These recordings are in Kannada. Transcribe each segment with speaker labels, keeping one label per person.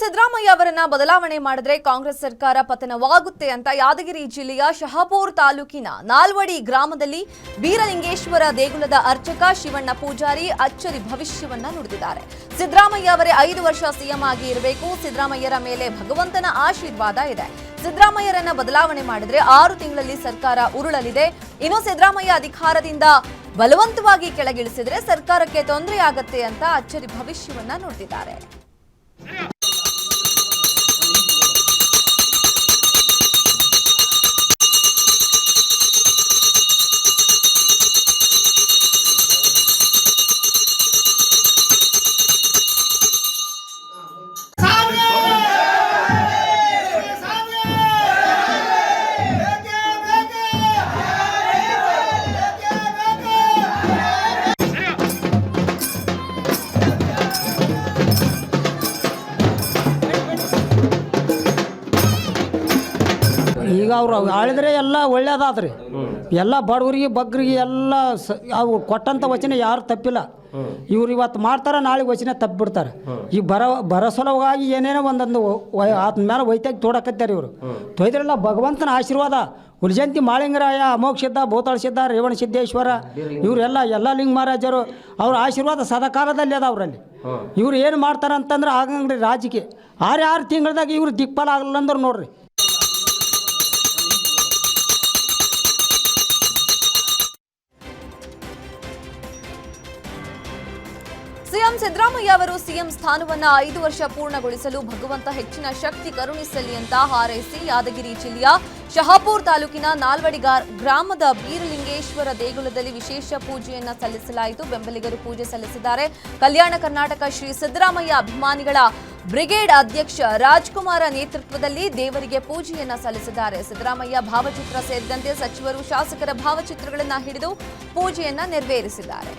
Speaker 1: ಸಿದ್ದರಾಮಯ್ಯ ಅವರನ್ನ ಬದಲಾವಣೆ ಮಾಡಿದ್ರೆ ಕಾಂಗ್ರೆಸ್ ಸರ್ಕಾರ ಪತನವಾಗುತ್ತೆ ಅಂತ ಯಾದಗಿರಿ ಜಿಲ್ಲೆಯ ಶಹಾಪುರ್ ತಾಲೂಕಿನ ನಾಲ್ವಡಿ ಗ್ರಾಮದಲ್ಲಿ ಬೀರಲಿಂಗೇಶ್ವರ ದೇಗುಲದ ಅರ್ಚಕ ಶಿವಣ್ಣ ಪೂಜಾರಿ ಅಚ್ಚರಿ ಭವಿಷ್ಯವನ್ನ ನುಡಿದಿದ್ದಾರೆ. ಸಿದ್ದರಾಮಯ್ಯ ಅವರೇ ಐದು ವರ್ಷ ಸಿಎಂ ಆಗಿ ಇರಬೇಕು. ಸಿದ್ದರಾಮಯ್ಯರ ಮೇಲೆ ಭಗವಂತನ ಆಶೀರ್ವಾದ ಇದೆ. ಸಿದ್ದರಾಮಯ್ಯರನ್ನ ಬದಲಾವಣೆ ಮಾಡಿದ್ರೆ ಆರು ತಿಂಗಳಲ್ಲಿ ಸರ್ಕಾರ ಉರುಳಲಿದೆ. ಇನ್ನು ಸಿದ್ದರಾಮಯ್ಯ ಅಧಿಕಾರದಿಂದ ಬಲವಂತವಾಗಿ ಕೆಳಗಿಳಿಸಿದ್ರೆ ಸರ್ಕಾರಕ್ಕೆ ತೊಂದರೆ ಆಗತ್ತೆ ಅಂತ ಅಚ್ಚರಿ ಭವಿಷ್ಯವನ್ನ ನುಡಿದಿದ್ದಾರೆ.
Speaker 2: ಅವ್ರು ಆಳಿದ್ರೆ ಎಲ್ಲ ಒಳ್ಳೇದಾದ್ರಿ. ಎಲ್ಲ ಬಡವರಿಗೆ ಬಗ್ಗರಿಗೆ ಎಲ್ಲ ಸ, ಅವು ಕೊಟ್ಟಂಥ ವಚನ ಯಾರು ತಪ್ಪಿಲ್ಲ. ಇವ್ರು ಇವತ್ತು ಮಾಡ್ತಾರೆ, ನಾಳೆ ವಚನ ತಪ್ಪಿಬಿಡ್ತಾರೆ. ಈ ಬರ ಬರಸಲವಾಗಿ ಏನೇನೋ ಒಂದೊಂದು ಆತ ಮೇಲೆ ವೈತಾಗಿ ತೋಡಕತ್ತಾರೆ ಇವರು. ತೊಯ್ದ್ರೆಲ್ಲ ಭಗವಂತನ ಆಶೀರ್ವಾದ. ಹುಲಿಜಂತಿ ಮಾಳಿಂಗರಾಯ, ಅಮೋಘ ಸಿದ್ಧ, ಭೂತಾಳ ಸಿದ್ಧ, ರೇವಣ ಸಿದ್ದೇಶ್ವರ ಇವರೆಲ್ಲ ಎಲ್ಲ ಲಿಂಗ ಮಹಾರಾಜರು, ಅವ್ರ ಆಶೀರ್ವಾದ ಸದಾಕಾಲದಲ್ಲಿ ಅದ ಅವರಲ್ಲಿ. ಇವ್ರು ಏನು ಮಾಡ್ತಾರೆ ಅಂತಂದ್ರೆ ಆಗಂಗ್ರಿ ರಾಜಕೀಯ. ಆರು ಆರು ತಿಂಗಳದಾಗ ಇವ್ರು ದಿಕ್ಪಾಲ ಆಗಲ್ಲ ಅಂದ್ರೆ ನೋಡ್ರಿ.
Speaker 1: ಸಿದ್ದರಾಮಯ್ಯ ಅವರು ಸಿಎಂ ಸ್ಥಾನವನ್ನ ಐದು ವರ್ಷ ಪೂರ್ಣಗೊಳಿಸಲು ಭಗವಂತ ಹೆಚ್ಚಿನ ಶಕ್ತಿ ಕರುಣಿಸಲಿ ಅಂತ ಹಾರೈಸಿ ಯಾದಗಿರಿ ಜಿಲ್ಲೆಯ ಶಹಾಪುರ್ ತಾಲೂಕಿನ ನಾಲ್ವಡಿಗಾರ್ ಗ್ರಾಮದ ಬೀರಲಿಂಗೇಶ್ವರ ದೇಗುಲದಲ್ಲಿ ವಿಶೇಷ ಪೂಜೆಯನ್ನ ಸಲ್ಲಿಸಲಾಯಿತು. ಬೆಂಬಲಿಗರು ಪೂಜೆ ಸಲ್ಲಿಸಿದ್ದಾರೆ. ಕಲ್ಯಾಣ ಕರ್ನಾಟಕ ಶ್ರೀ ಸಿದ್ದರಾಮಯ್ಯ ಅಭಿಮಾನಿಗಳ ಬ್ರಿಗೇಡ್ ಅಧ್ಯಕ್ಷ ರಾಜ್ಕುಮಾರ ನೇತೃತ್ವದಲ್ಲಿ ದೇವರಿಗೆ ಪೂಜೆಯನ್ನ ಸಲ್ಲಿಸಿದ್ದಾರೆ. ಸಿದ್ದರಾಮಯ್ಯ ಭಾವಚಿತ್ರ ಸೇರಿದಂತೆ ಸಚಿವರು ಶಾಸಕರ ಭಾವಚಿತ್ರಗಳನ್ನು ಹಿಡಿದು ಪೂಜೆಯನ್ನ ನೆರವೇರಿಸಿದ್ದಾರೆ.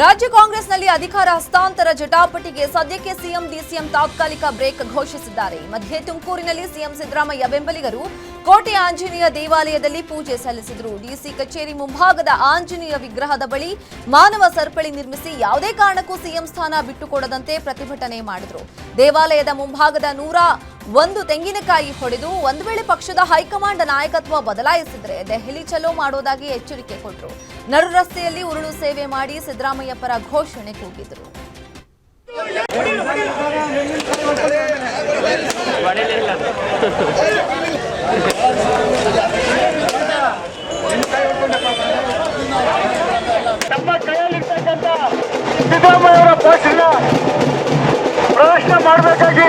Speaker 1: ರಾಜ್ಯ ಕಾಂಗ್ರೆಸ್ನಲ್ಲಿ ಅಧಿಕಾರ ಹಸ್ತಾಂತರ ಜಟಾಪಟಿಗೆ ಸದ್ಯಕ್ಕೆ ಸಿಎಂ ಡಿಸಿಎಂ ತಾತ್ಕಾಲಿಕ ಬ್ರೇಕ್ ಘೋಷಿಸಿದ್ದಾರೆ. ಮಧ್ಯೆ ತುಮಕೂರಿನಲ್ಲಿ ಸಿಎಂ ಸಿದ್ದರಾಮಯ್ಯ ಬೆಂಬಲಿಗರು. ಕೋಟೆ ಆಂಜನೇಯ ದೇವಾಲಯದಲ್ಲಿ ಪೂಜೆ ಸಲ್ಲಿಸಿದರು. ಡಿಸಿ ಕಚೇರಿ ಮುಂಭಾಗದ ಆಂಜನೇಯ ವಿಗ್ರಹದ ಬಳಿ ಮಾನವ ಸರಪಳಿ ನಿರ್ಮಿಸಿ ಯಾವುದೇ ಕಾರಣಕ್ಕೂ ಸಿಎಂ ಸ್ಥಾನ ಬಿಟ್ಟುಕೊಡದಂತೆ ಪ್ರತಿಭಟನೆ ಮಾಡಿದರು. ದೇವಾಲಯದ ಮುಂಭಾಗದ ನೂರ ಒಂದು ತೆಂಗಿನಕಾಯಿ ಹೊಡೆದು ಒಂದು ವೇಳೆ ಪಕ್ಷದ ಹೈಕಮಾಂಡ್ ನಾಯಕತ್ವ ಬದಲಾಯಿಸಿದ್ರೆ ದೆಹಲಿ ಚಲೋ ಮಾಡೋದಾಗಿ ಎಚ್ಚರಿಕೆ ಕೊಟ್ಟರು ನಡು ರಸ್ತೆಯಲ್ಲಿ ಉರುಳು ಸೇವೆ ಮಾಡಿ ಸಿದ್ದರಾಮಯ್ಯ ಪರ ಘೋಷಣೆ ಕೂಗಿದರು.
Speaker 3: ಸಿದ್ದರಾಮಯ್ಯ ಅವರ ಭಾಷಣ ಪ್ರಶ್ನೆ ಮಾಡಬೇಕಾಗಿ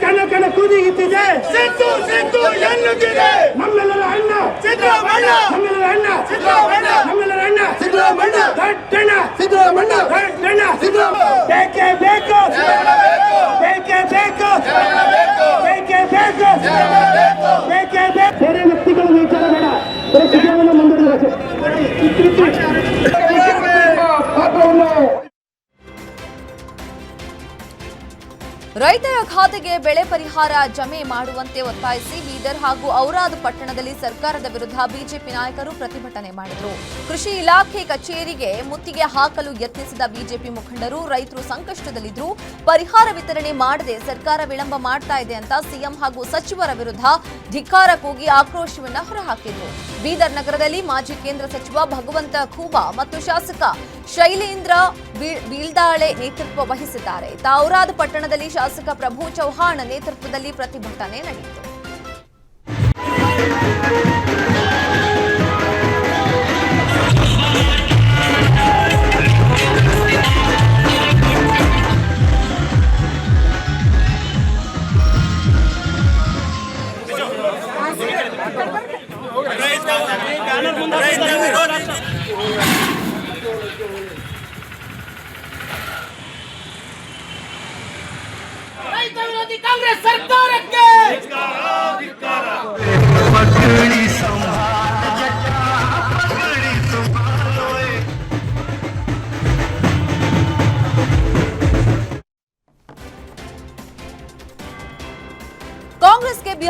Speaker 3: ಕಣ ಕಣ ಕುದಿಯುತ್ತಿದೆ.
Speaker 4: ಸಿದ್ದು ಸಿದ್ದು ಎನ್ನುತ್ತಿದೆ.
Speaker 3: ನಮ್ಮೆಲ್ಲರ ಅಣ್ಣ.
Speaker 4: ಸಿದ್ದರಾಮಣ್ಣ
Speaker 3: ನಮ್ಮೆಲ್ಲರ ಅಣ್ಣ.
Speaker 4: ಸಿದ್ದರಾಮಣ್ಣ
Speaker 3: ನಮ್ಮೆಲ್ಲರ ಅಣ್ಣ.
Speaker 4: ಸಿದ್ದರಾಮಣ್ಣ
Speaker 3: ದಟ್ಟಣ
Speaker 4: ಸಿದ್ದರಾಮಣ್ಣ
Speaker 3: ದಟ್ಟಣ
Speaker 4: ಸಿದ್ದರಾಮಯ್ಯ.
Speaker 3: ಬೇಕೇ ಬೇಕು.
Speaker 4: ಬೇಕು.
Speaker 3: ಬೇಕೇ ಬೇಕು.
Speaker 4: ಬೇಕು.
Speaker 3: ಬೇಕೇ ಬೇಕು. ಬೇರೆ ವ್ಯಕ್ತಿಗಳು ವಿಚಾರ ಬೇಡ. ಬರೀ ಸಿದ್ದರಾಮಯ್ಯ ಮುಂದುವರಿದ
Speaker 1: ರೈತರ ಖಾತೆಗೆ ಬೆಳೆ ಪರಿಹಾರ ಜಮೆ ಮಾಡುವಂತೆ ಒತ್ತಾಯಿಸಿ ಬೀದರ್ ಹಾಗೂ ಔರಾದ್ ಪಟ್ಟಣದಲ್ಲಿ ಸರ್ಕಾರದ ವಿರುದ್ಧ ಬಿಜೆಪಿ ನಾಯಕರು ಪ್ರತಿಭಟನೆ ಮಾಡಿದರು. ಕೃಷಿ ಇಲಾಖೆ ಕಚೇರಿಗೆ ಮುತ್ತಿಗೆ ಹಾಕಲು ಯತ್ನಿಸಿದ ಬಿಜೆಪಿ ಮುಖಂಡರು ರೈತರು ಸಂಕಷ್ಟದಲ್ಲಿದ್ದರು ಪರಿಹಾರ ವಿತರಣೆ ಮಾಡದೆ ಸರ್ಕಾರ ವಿಳಂಬ ಮಾಡ್ತಾ ಇದೆ ಅಂತ ಸಿಎಂ ಹಾಗೂ ಸಚಿವರ ವಿರುದ್ಧ ಧಿಕ್ಕಾರ ಕೂಗಿ ಆಕ್ರೋಶವನ್ನು ಹೊರಹಾಕಿದರು. ಬೀದರ್ ನಗರದಲ್ಲಿ ಮಾಜಿ ಕೇಂದ್ರ ಸಚಿವ ಭಗವಂತ ಖೂಬಾ ಮತ್ತು ಶಾಸಕ ಶೈಲೇಂದ್ರ ಬೀಳ್ದಾಳೆ ನೇತೃತ್ವ ವಹಿಸಿದ್ದಾರೆ. ತಾವ್ರಾದ್ ಪಟ್ಟಣದಲ್ಲಿ ಶಾಸಕ ಪ್ರಭು ಚೌಹಾಣ್ ನೇತೃತ್ವದಲ್ಲಿ ಪ್ರತಿಭಟನೆ ನಡೆಯಿತು.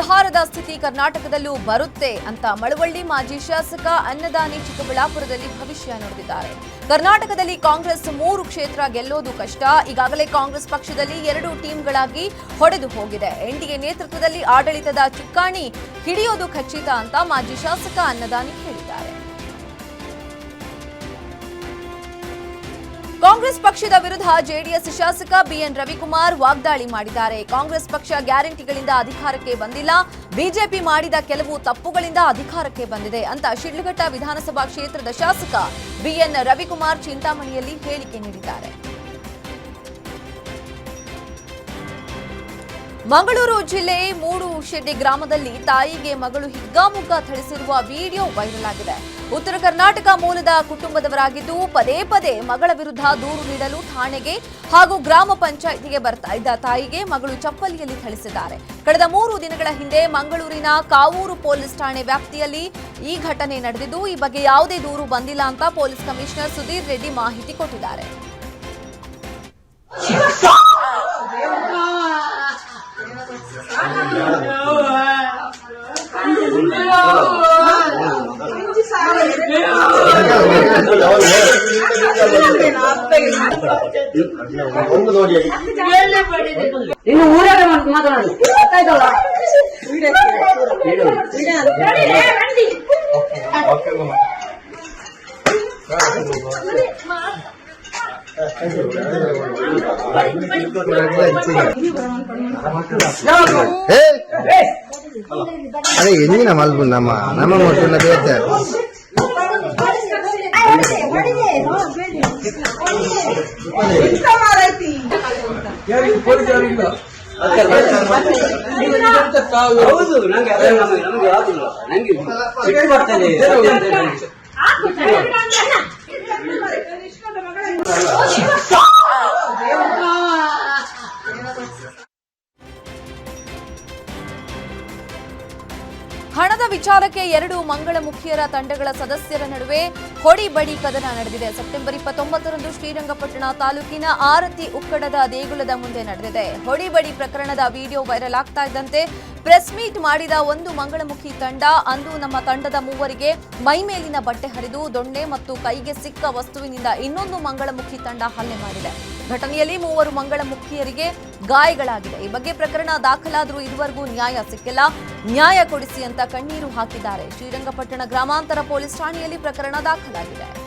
Speaker 1: ಬಿಹಾರದ ಸ್ಥಿತಿ ಕರ್ನಾಟಕದಲ್ಲೂ ಬರುತ್ತೆ ಅಂತ ಮಳವಳ್ಳಿ ಮಾಜಿ ಶಾಸಕ ಅನ್ನದಾನಿ ಚಿಕ್ಕಬಳ್ಳಾಪುರದಲ್ಲಿ ಭವಿಷ್ಯ ನುಡಿದಿದ್ದಾರೆ. ಕರ್ನಾಟಕದಲ್ಲಿ ಕಾಂಗ್ರೆಸ್ ಮೂರು ಕ್ಷೇತ್ರ ಗೆಲ್ಲೋದು ಕಷ್ಟ. ಈಗಾಗಲೇ ಕಾಂಗ್ರೆಸ್ ಪಕ್ಷದಲ್ಲಿ ಎರಡು ಟೀಮ್ಗಳಾಗಿ ಹೊಡೆದು ಹೋಗಿದೆ. ಎನ್ಡಿಎ ನೇತೃತ್ವದಲ್ಲಿ ಆಡಳಿತದ ಚುಕ್ಕಾಣಿ ಹಿಡಿಯೋದು ಖಚಿತ ಅಂತ ಮಾಜಿ ಶಾಸಕ ಅನ್ನದಾನಿ ಹೇಳಿದ್ದಾರೆ. ಕಾಂಗ್ರೆಸ್ ಪಕ್ಷದ ವಿರುದ್ಧ ಜೆಡಿಎಸ್ ಶಾಸಕ ಬಿಎನ್ ರವಿಕುಮಾರ್ ವಾಗ್ದಾಳಿ ಮಾಡಿದ್ದಾರೆ. ಕಾಂಗ್ರೆಸ್ ಪಕ್ಷ ಗ್ಯಾರಂಟಿಗಳಿಂದ ಅಧಿಕಾರಕ್ಕೆ ಬಂದಿಲ್ಲ. ಬಿಜೆಪಿ ಮಾಡಿದ ಕೆಲವು ತಪ್ಪುಗಳಿಂದ ಅಧಿಕಾರಕ್ಕೆ ಬಂದಿದೆ ಅಂತ ಶಿಡ್ಲಘಟ್ಟ ವಿಧಾನಸಭಾ ಕ್ಷೇತ್ರದ ಶಾಸಕ ಬಿಎನ್ ರವಿಕುಮಾರ್ ಚಿಂತಾಮಣಿಯಲ್ಲಿ ಹೇಳಿಕೆ ನೀಡಿದ್ದಾರೆ. ಮಂಗಳೂರು ಜಿಲ್ಲೆ ಮೂಡು ಶೆಡ್ಡಿ ಗ್ರಾಮದಲ್ಲಿ ತಾಯಿಗೆ ಮಗಳು ಹಿಗ್ಗಾಮುಗ್ಗ ಥಳಿಸಿರುವ ವಿಡಿಯೋ ವೈರಲ್ ಆಗಿದೆ. ಉತ್ತರ ಕರ್ನಾಟಕ ಮೂಲದ ಕುಟುಂಬದವರಾಗಿದ್ದು ಪದೇ ಪದೇ ಮಗಳ ವಿರುದ್ಧ ದೂರು ನೀಡಲು ಠಾಣೆಗೆ ಹಾಗೂ ಗ್ರಾಮ ಪಂಚಾಯಿತಿಗೆ ಬರ್ತಾ ಇದ್ದ ತಾಯಿಗೆ ಮಗಳು ಚಪ್ಪಲಿಯಲ್ಲಿ ಥಳಿಸಿದ್ದಾರೆ. ಕಳೆದ ಮೂರು ದಿನಗಳ ಹಿಂದೆ ಮಂಗಳೂರಿನ ಕಾವೂರು ಪೊಲೀಸ್ ಠಾಣೆ ವ್ಯಾಪ್ತಿಯಲ್ಲಿ ಈ ಘಟನೆ ನಡೆದಿದ್ದು, ಈ ಬಗ್ಗೆ ಯಾವುದೇ ದೂರು ಬಂದಿಲ್ಲ ಅಂತ ಪೊಲೀಸ್ ಕಮಿಷನರ್ ಸುಧೀರ್ ರೆಡ್ಡಿ ಮಾಹಿತಿ ಕೊಟ್ಟಿದ್ದಾರೆ.
Speaker 5: ಇನ್ನು ಊರಾಗ ಮಾತಾಡೋದು ಗೊತ್ತಾಯ್ತಲ್ಲ
Speaker 6: அரே என்ன மால் பண்ணாமா நம்ம மட்டும் பேத்த
Speaker 5: ಹೌದು ನಂಗೆ ಅದೇ ನಮಗೆ ಆಗುದಿಲ್ಲ ನಂಗೆ ಸಿಟ್ಟು ಬರ್ತದೆ ಸತ್ಯ ಅಂತ ಹೇಳಿ.
Speaker 1: ಹಣದ ವಿಚಾರಕ್ಕೆ ಎರಡು ಮಂಗಳಮುಖಿಯರ ತಂಡಗಳ ಸದಸ್ಯರ ನಡುವೆ ಹೊಡಿಬಡಿ ಕದನ ನಡೆದಿದೆ. ಸೆಪ್ಟೆಂಬರ್ ಇಪ್ಪತ್ತೊಂಬತ್ತರಂದು ಶ್ರೀರಂಗಪಟ್ಟಣ ತಾಲೂಕಿನ ಆರತಿ ಉಕ್ಕಡದ ದೇಗುಲದ ಮುಂದೆ ನಡೆದಿದೆ. ಹೊಡಿಬಡಿ ಪ್ರಕರಣದ ವಿಡಿಯೋ ವೈರಲ್ ಆಗ್ತಾ ಇದ್ದಂತೆ ಪ್ರೆಸ್ ಮೀಟ್ ಮಾಡಿದ ಒಂದು ಮಂಗಳಮುಖಿ ತಂಡ ಅಂದು ನಮ್ಮ ತಂಡದ ಮೂವರಿಗೆ ಮೈಮೇಲಿನ ಬಟ್ಟೆ ಹರಿದು ದೊಣ್ಣೆ ಮತ್ತು ಕೈಗೆ ಸಿಕ್ಕ ವಸ್ತುವಿನಿಂದ ಇನ್ನೊಂದು ಮಂಗಳಮುಖಿ ತಂಡ ಹಲ್ಲೆ ಮಾಡಿದೆ. ಘಟನೆಯಲ್ಲಿ ಮೂವರು ಮಂಗಳ ಮುಖಿಯರಿಗೆ ಗಾಯಗಳಾಗಿದೆ. ಈ ಬಗ್ಗೆ ಪ್ರಕರಣ ದಾಖಲಾದರೂ ಇದುವರೆಗೂ ನ್ಯಾಯ ಸಿಕ್ಕಿಲ್ಲ. ನ್ಯಾಯ ಕೊಡಿಸಿ ಅಂತ ಕಣ್ಣೀರು ಹಾಕಿದ್ದಾರೆ. ಶ್ರೀರಂಗಪಟ್ಟಣ ಗ್ರಾಮಾಂತರ ಪೊಲೀಸ್ ಠಾಣೆಯಲ್ಲಿ ಪ್ರಕರಣ ದಾಖಲಾಗಿದೆ.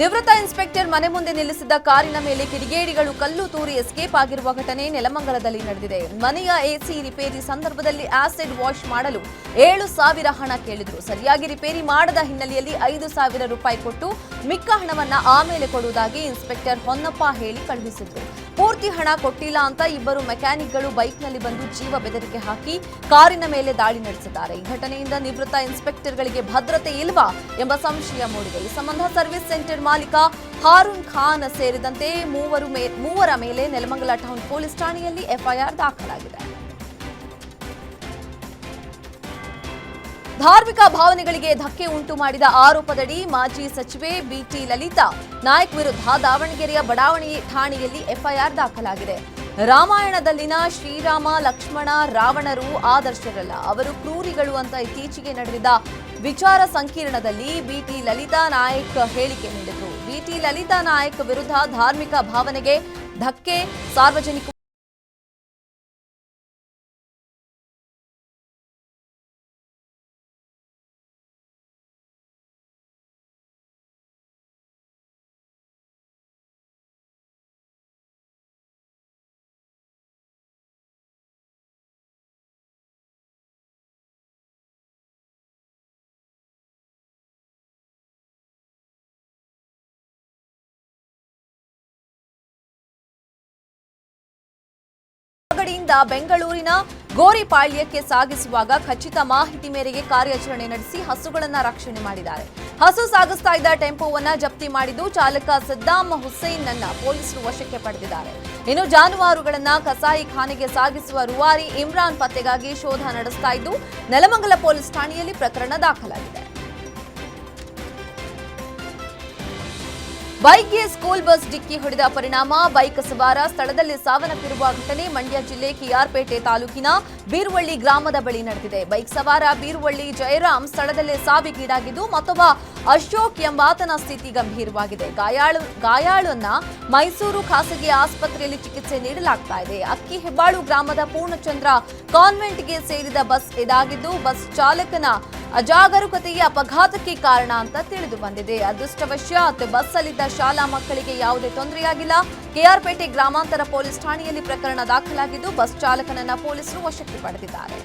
Speaker 1: ನಿವೃತ್ತ ಇನ್ಸ್ಪೆಕ್ಟರ್ ಮನೆ ಮುಂದೆ ನಿಲ್ಲಿಸಿದ್ದ ಕಾರಿನ ಮೇಲೆ ಕಿಡಿಗೇಡಿಗಳು ಕಲ್ಲು ತೂರಿ ಎಸ್ಕೇಪ್ ಆಗಿರುವ ಘಟನೆ ನೆಲಮಂಗಲದಲ್ಲಿ ನಡೆದಿದೆ. ಮನೆಯ ಎಸಿ ರಿಪೇರಿ ಸಂದರ್ಭದಲ್ಲಿ ಆಸಿಡ್ ವಾಶ್ ಮಾಡಲು ಏಳು ಸಾವಿರ ಹಣ ಕೇಳಿದ್ರು. ಸರಿಯಾಗಿ ರಿಪೇರಿ ಮಾಡದ ಹಿನ್ನೆಲೆಯಲ್ಲಿ ಐದು ಸಾವಿರ ರೂಪಾಯಿ ಕೊಟ್ಟು ಮಿಕ್ಕ ಹಣವನ್ನ ಆಮೇಲೆ ಕೊಡುವುದಾಗಿ ಇನ್ಸ್ಪೆಕ್ಟರ್ ಹೊನ್ನಪ್ಪ ಹೇಳಿ ಕಳುಹಿಸಿದ್ರು ಪೂರ್ತಿ ಹಣ ಕೊಟ್ಟಿಲ್ಲ ಅಂತ ಇಬ್ಬರು ಮೆಕ್ಯಾನಿಕ್ಗಳು ಬೈಕ್ನಲ್ಲಿ ಬಂದು ಜೀವ ಬೆದರಿಕೆ ಹಾಕಿ ಕಾರಿನ ಮೇಲೆ ದಾಳಿ ನಡೆಸಿದ್ದಾರೆ. ಈ ಘಟನೆಯಿಂದ ನಿವೃತ್ತ ಇನ್ಸ್ಪೆಕ್ಟರ್ಗಳಿಗೆ ಭದ್ರತೆ ಇಲ್ವಾ ಎಂಬ ಸಂಶಯ ಮೂಡಿದೆ. ಈ ಸಂಬಂಧ ಸರ್ವಿಸ್ ಸೆಂಟರ್ ಮಾಲೀಕ ಹಾರೂನ್ ಖಾನ್ ಸೇರಿದಂತೆ ಮೂವರು ಮೂವರ ಮೇಲೆ ನೆಲಮಂಗಲ ಟೌನ್ ಪೊಲೀಸ್ ಠಾಣೆಯಲ್ಲಿ ಎಫ್ಐಆರ್ ದಾಖಲಾಗಿದೆ. ಧಾರ್ಮಿಕ ಭಾವನೆಗಳಿಗೆ ಧಕ್ಕೆ ಉಂಟು ಮಾಡಿದ ಆರೋಪದಡಿ ಮಾಜಿ ಸಚಿವೆ ಬಿಟಿ ಲಲಿತಾ ನಾಯಕ್ ವಿರುದ್ಧ ದಾವಣಗೆರೆಯ ಬಡಾವಣೆ ಠಾಣೆಯಲ್ಲಿ ಎಫ್ಐಆರ್ ದಾಖಲಾಗಿದೆ. ರಾಮಾಯಣದಲ್ಲಿನ ಶ್ರೀರಾಮ, ಲಕ್ಷ್ಮಣ, ರಾವಣರು ಆದರ್ಶರಲ್ಲ, ಅವರು ಕ್ರೂರಿಗಳು ಅಂತ ಇತ್ತೀಚೆಗೆ ನಡೆದಿದ್ದ ವಿಚಾರ ಸಂಕಿರಣದಲ್ಲಿ ಬಿಟಿ ಲಲಿತಾ ನಾಯಕ್ ಹೇಳಿಕೆ ನೀಡಿದರು. ಬಿಟಿ ಲಲಿತಾ ನಾಯಕ್ ವಿರುದ್ಧ ಧಾರ್ಮಿಕ ಭಾವನೆಗೆ ಧಕ್ಕೆ, ಸಾರ್ವಜನಿಕ ಬೆಂಗಳೂರಿನ ಗೋರಿಪಾಳ್ಯಕ್ಕೆ ಸಾಗಿಸುವಾಗ ಖಚಿತ ಮಾಹಿತಿ ಮೇರೆಗೆ ಕಾರ್ಯಾಚರಣೆ ನಡೆಸಿ ಹಸುಗಳನ್ನ ರಕ್ಷಣೆ ಮಾಡಿದ್ದಾರೆ. ಹಸು ಸಾಗಿಸ್ತಾ ಇದ್ದ ಟೆಂಪೋವನ್ನ ಜಪ್ತಿ ಮಾಡಿದ್ದು ಚಾಲಕ ಸದ್ದಾಂ ಹುಸೇನ್ ನನ್ನ ಪೊಲೀಸರು ವಶಕ್ಕೆ ಪಡೆದಿದ್ದಾರೆ. ಇನ್ನು ಜಾನುವಾರುಗಳನ್ನ ಕಸಾಯಿ ಖಾನೆಗೆ ಸಾಗಿಸುವ ರುವಾರಿ ಇಮ್ರಾನ್ ಪತ್ತೆಗಾಗಿ ಶೋಧ ನಡೆಸ್ತಾ ಇದ್ದು, ನೆಲಮಂಗಲ ಪೊಲೀಸ್ ಠಾಣೆಯಲ್ಲಿ ಪ್ರಕರಣ ದಾಖಲಾಗಿದೆ. ಬೈಕ್ಗೆ ಸ್ಕೂಲ್ ಬಸ್ ಡಿಕ್ಕಿ ಹೊಡೆದ ಪರಿಣಾಮ, ಬೈಕ್ ಸವಾರ ಸ್ಥಳದಲ್ಲಿ ಸಾವನ್ನಪ್ಪಿರುವ ಘಟನೆ ಮಂಡ್ಯ ಜಿಲ್ಲೆ ಕೆಆರ್ಪೇಟೆ ತಾಲೂಕಿನ ಬೀರುವಳ್ಳಿ ಗ್ರಾಮದ ಬಳಿ ನಡೆದಿದೆ. ಬೈಕ್ ಸವಾರ ಬೀರುವಳ್ಳಿ ಜಯರಾಮ್ ಸ್ಥಳದಲ್ಲೇ ಸಾವಿಗೀಡಾಗಿದ್ದು ಮತ್ತೊಬ್ಬ ಅಶೋಕ್ ಎಂಬಾತನ ಸ್ಥಿತಿ ಗಂಭೀರವಾಗಿದೆ. ಗಾಯಾಳು, ಗಾಯಾಳನ್ನ ಮೈಸೂರು ಖಾಸಗಿ ಆಸ್ಪತ್ರೆಯಲ್ಲಿ ಚಿಕಿತ್ಸೆ ನೀಡಲಾಗ್ತಾ ಇದೆ. ಅಕ್ಕಿ ಹೆಬ್ಬಾಳು ಗ್ರಾಮದ ಪೂರ್ಣಚಂದ್ರ ಕಾನ್ವೆಂಟ್ಗೆ ಸೇರಿದ ಬಸ್ ಇದಾಗಿದ್ದು, ಬಸ್ ಚಾಲಕನ ಅಜಾಗರೂಕತೆಯೇ ಅಪಘಾತಕ್ಕೆ ಕಾರಣ ಅಂತ ತಿಳಿದು ಬಂದಿದೆ. ಅದೃಷ್ಟವಶಾತ್ ಬಸ್ಸಲ್ಲಿದ್ದ ಶಾಲಾ ಮಕ್ಕಳಿಗೆ ಯಾವುದೇ ತೊಂದರೆಯಾಗಿಲ್ಲ. ಕೆಆರ್ಪೇಟೆ ಗ್ರಾಮಾಂತರ ಪೊಲೀಸ್ ಠಾಣೆಯಲ್ಲಿ ಪ್ರಕರಣ ದಾಖಲಾಗಿದ್ದು, ಬಸ್ ಚಾಲಕನನ್ನ ಪೊಲೀಸರು ವಶಕ್ಕೆ ಪಡೆದಿದ್ದಾರೆ.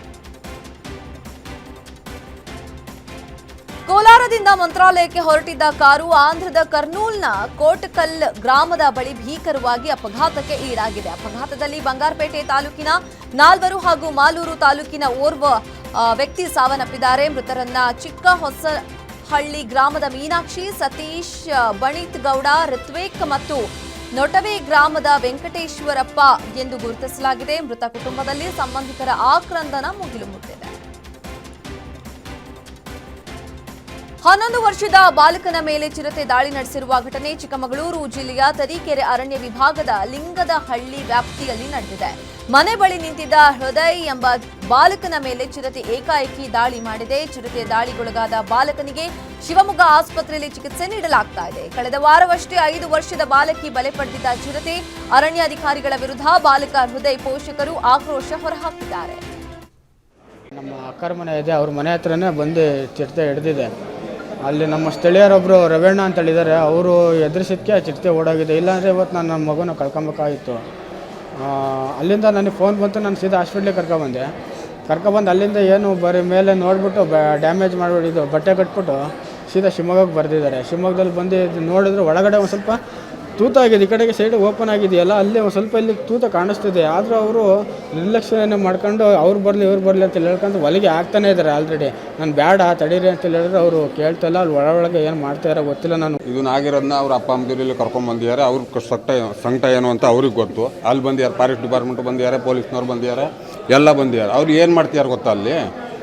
Speaker 1: ಕೋಲಾರದಿಂದ ಮಂತ್ರಾಲಯಕ್ಕೆ ಹೊರಟಿದ್ದ ಕಾರು ಆಂಧ್ರದ ಕರ್ನೂಲ್ನ ಕೋಟಕಲ್ ಗ್ರಾಮದ ಬಳಿ ಭೀಕರವಾಗಿ ಅಪಘಾತಕ್ಕೆ ಈಡಾಗಿದೆ. ಅಪಘಾತದಲ್ಲಿ ಬಂಗಾರಪೇಟೆ ತಾಲೂಕಿನ ನಾಲ್ವರು ಹಾಗೂ ಮಾಲೂರು ತಾಲೂಕಿನ ಓರ್ವ ವ್ಯಕ್ತಿ ಸಾವನ್ನಪ್ಪಿದ್ದಾರೆ. ಮೃತರನ್ನ ಚಿಕ್ಕ ಹೊಸಹಳ್ಳಿ ಗ್ರಾಮದ ಮೀನಾಕ್ಷಿ, ಸತೀಶ್ ಬಣಿತ್ ಗೌಡ, ಋತ್ವಿಕ್ ಮತ್ತು ನೊಟವೆ ಗ್ರಾಮದ ವೆಂಕಟೇಶ್ವರಪ್ಪ ಎಂದು ಗುರುತಿಸಲಾಗಿದೆ. ಮೃತ ಕುಟುಂಬದಲ್ಲಿ ಸಂಬಂಧಿಕರ ಆಕ್ರಂದನ ಮುಗಿಲು ಮುಟ್ಟಿದೆ. ಹನ್ನೊಂದು ವರ್ಷದ ಬಾಲಕನ ಮೇಲೆ ಚಿರತೆ ದಾಳಿ ನಡೆಸಿರುವ ಘಟನೆ ಚಿಕ್ಕಮಗಳೂರು ಜಿಲ್ಲೆಯ ತರೀಕೆರೆ ಅರಣ್ಯ ವಿಭಾಗದ ಲಿಂಗದ ಹಳ್ಳಿ ವ್ಯಾಪ್ತಿಯಲ್ಲಿ ನಡೆದಿದೆ. ಮನೆ ಬಳಿ ನಿಂತಿದ್ದ ಹೃದಯ್ ಎಂಬ ಬಾಲಕನ ಮೇಲೆ ಚಿರತೆ ಏಕಾಏಕಿ ದಾಳಿ ಮಾಡಿದೆ. ಚಿರತೆ ದಾಳಿಗೊಳಗಾದ ಬಾಲಕನಿಗೆ ಶಿವಮೊಗ್ಗ ಆಸ್ಪತ್ರೆಯಲ್ಲಿ ಚಿಕಿತ್ಸೆ ನೀಡಲಾಗ್ತಾ ಇದೆ. ಕಳೆದ ವಾರವಷ್ಟೇ ಐದು ವರ್ಷದ ಬಾಲಕಿ ಬಲೆ ಪಡೆದಿದ್ದ ಚಿರತೆ ಅರಣ್ಯಾಧಿಕಾರಿಗಳ ವಿರುದ್ಧ ಬಾಲಕ ಹೃದಯ್ ಪೋಷಕರು ಆಕ್ರೋಶ ಹೊರಹಾಕಿದ್ದಾರೆ.
Speaker 7: ನಮ್ಮ ಅಕ್ಕರ ಮನೆ ಇದೆ. ಅವ್ರ ಮನೆ ಹತ್ರನೇ ಬಂದು ಚಿರತೆ ಹಿಡ್ದಿದೆ. ಅಲ್ಲಿ ನಮ್ಮ ಸ್ಥಳೀಯರೊಬ್ಬರು ರವೆಣ್ಣ ಅಂತ ಹೇಳಿದ್ದಾರೆ ಅವರು ಎದುರಿಸಿದ್ಕೆ ಆ ಚಿರತೆ ಓಡೋಗಿದೆ. ಇಲ್ಲಾಂದರೆ ಇವತ್ತು ನಾನು ನಮ್ಮ ಮಗುನ ಕಳ್ಕೊಬೇಕಾಗಿತ್ತು ಅಲ್ಲಿಂದ ನನಗೆ ಫೋನ್ ಬಂತು, ನಾನು ಸೀದಾ ಹಾಸ್ಪಿಟ್ಲಿಗೆ ಕರ್ಕೊಬಂದೆ. ಕರ್ಕೊಬಂದು ಅಲ್ಲಿಂದ ಏನು ಬರೀ ಮೇಲೆ ನೋಡಿಬಿಟ್ಟು ಬ ಡ್ಯಾಮೇಜ್ ಮಾಡಿಬಿಟ್ಟು ಬಟ್ಟೆ ಕಟ್ಬಿಟ್ಟು ಸೀದಾ ಶಿವಮೊಗ್ಗಕ್ಕೆ ಬರೆದಿದ್ದಾರೆ. ಶಿವಮೊಗ್ಗದಲ್ಲಿ ಬಂದು ನೋಡಿದ್ರೆ ಒಳಗಡೆ ಒಂದು ಸ್ವಲ್ಪ ತೂತ ಆಗಿದೆ, ಈ ಕಡೆಗೆ ಸೈಡ್ ಓಪನ್ ಆಗಿದೆಯಲ್ಲ, ಅಲ್ಲಿ ಒಂದು ಸ್ವಲ್ಪ ಇಲ್ಲಿ ತೂತ ಕಾಣಿಸ್ತಿದೆ. ಆದರೂ ಅವರು ನಿರ್ಲಕ್ಷ್ಯನ ಮಾಡ್ಕೊಂಡು ಅವ್ರು ಬರಲಿ, ಇವ್ರು ಬರಲಿ ಅಂತ ಹೇಳ್ಕೊಂಡು ಹೊಲಿಗೆ ಆಗ್ತಾನೆ ಇದ್ದಾರೆ ಆಲ್ರೆಡಿ ನಾನು ಬೇಡ ತಡೀರಿ ಅಂತ ಹೇಳಿದ್ರೆ ಅವರು ಕೇಳ್ತಲ್ಲ ಅಲ್ಲಿ ಒಳಗೆ ಏನು ಮಾಡ್ತಾಯಿರೋ ಗೊತ್ತಿಲ್ಲ ನಾನು.
Speaker 8: ಇದು ಆಗಿರೋದನ್ನ ಅವ್ರ ಅಪ್ಪ ಅಮ್ಮದಿಲ್ಲಿ ಕರ್ಕೊಂಡು ಬಂದಿದ್ದಾರೆ. ಅವ್ರ ಸಂಕಟ ಸಂಕಟ ಏನು ಅಂತ ಅವ್ರಿಗೆ ಗೊತ್ತು. ಅಲ್ಲಿ ಬಂದಿದ್ದಾರೆ ಫಾರೆಸ್ಟ್ ಡಿಪಾರ್ಟ್ಮೆಂಟ್ ಬಂದಿದ್ದಾರೆ ಪೊಲೀಸ್ನವ್ರು ಬಂದಿದ್ದಾರೆ, ಎಲ್ಲ ಬಂದಿದ್ದಾರೆ. ಅವ್ರು ಏನು ಮಾಡ್ತಿದ್ದಾರೆ ಗೊತ್ತಾ ಅಲ್ಲಿ?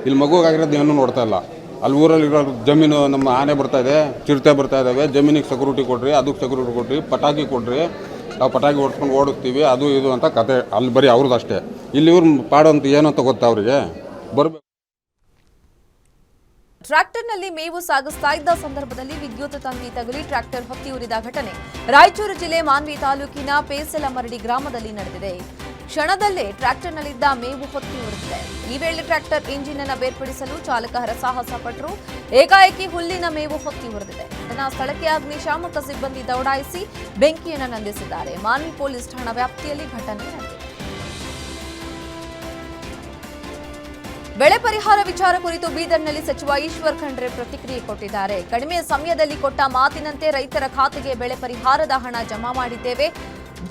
Speaker 8: ಇಲ್ಲಿ ಮಗುಗಾಗಿರೋದು ಏನೂ ನೋಡ್ತಾ ಇಲ್ಲ. ಅಲ್ಲಿ ಊರಲ್ಲಿರೋ ಜಮೀನು ನಮ್ಮ ಆನೆ ಬರ್ತಾ ಇದೆ, ಚಿರತೆ ಬರ್ತಾ ಇದ್ದಾವೆ ಜಮೀನಿಗೆ ಸೆಕ್ಯೂರಿಟಿ ಕೊಡ್ರಿ, ಅದಕ್ಕೆ ಸೆಕ್ಯೂರಿಟಿ ಕೊಡ್ರಿ, ಪಟಾಕಿ ಕೊಡ್ರಿ. ನಾವು ಪಟಾಕಿ ಹೊಡ್ಸ್ಕೊಂಡು ಓಡಿಸ್ತೀವಿ ಅದು ಇದು ಅಂತ ಕತೆ. ಅಲ್ಲಿ ಬರೀ ಅವ್ರದ್ದು ಅಷ್ಟೇ. ಇಲ್ಲಿ ಇವ್ರು ಪಾಡೋಂತ ಏನು ಅಂತ ಗೊತ್ತಾ ಅವರಿಗೆ? ಬರ್ಬೇಕು.
Speaker 1: ಟ್ರ್ಯಾಕ್ಟರ್ನಲ್ಲಿ ಮೇವು ಸಾಗಿಸ್ತಾ ಇದ್ದ ಸಂದರ್ಭದಲ್ಲಿ ವಿದ್ಯುತ್ ತಂತಿ ತಗುಲಿ ಟ್ರ್ಯಾಕ್ಟರ್ ಹೊತ್ತಿ ಉರಿದ ಘಟನೆ. ರಾಯಚೂರು ಜಿಲ್ಲೆ ಮಾನ್ವಿ ತಾಲೂಕಿನ ಪೇಸಲಮರಡಿ ಗ್ರಾಮದಲ್ಲಿ ನಡೆದಿದೆ. ಕ್ಷಣದಲ್ಲೇ ಟ್ರ್ಯಾಕ್ಟರ್ನಲ್ಲಿದ್ದ ಮೇವು ಹೊತ್ತಿ ಉರಿದಿದೆ ಈ ವೇಳೆ ಟ್ರ್ಯಾಕ್ಟರ್ ಇಂಜಿನ್ ಅನ್ನು ಬೇರ್ಪಡಿಸಲು ಚಾಲಕ ಹರಸಾಹಸ ಪಟ್ಟರು ಏಕಾಏಕಿ ಹುಲ್ಲಿನ ಮೇವು ಹೊತ್ತಿ ಉರಿದಿದೆ ಘಟನಾ ಸ್ಥಳಕ್ಕೆ ಅಗ್ನಿಶಾಮಕ ಸಿಬ್ಬಂದಿ ದೌಡಾಯಿಸಿ ಬೆಂಕಿಯನ್ನು ನಂದಿಸಿದ್ದಾರೆ. ಮಾನ್ವಿ ಪೊಲೀಸ್ ಠಾಣಾ ವ್ಯಾಪ್ತಿಯಲ್ಲಿ ಘಟನೆ ನಡೆದಿದೆ. ಬೆಳೆ ಪರಿಹಾರ ವಿಚಾರ ಕುರಿತು ಬೀದರ್ನಲ್ಲಿ ಸಚಿವ ಈಶ್ವರ್ ಖಂಡ್ರೆ ಪ್ರತಿಕ್ರಿಯೆ ಕೊಟ್ಟಿದ್ದಾರೆ. ಕಡಿಮೆ ಸಮಯದಲ್ಲಿ ಕೊಟ್ಟ ಮಾತಿನಂತೆ ರೈತರ ಖಾತೆಗೆ ಬೆಳೆ ಪರಿಹಾರದ ಹಣ ಜಮಾ ಮಾಡಿದ್ದೇವೆ.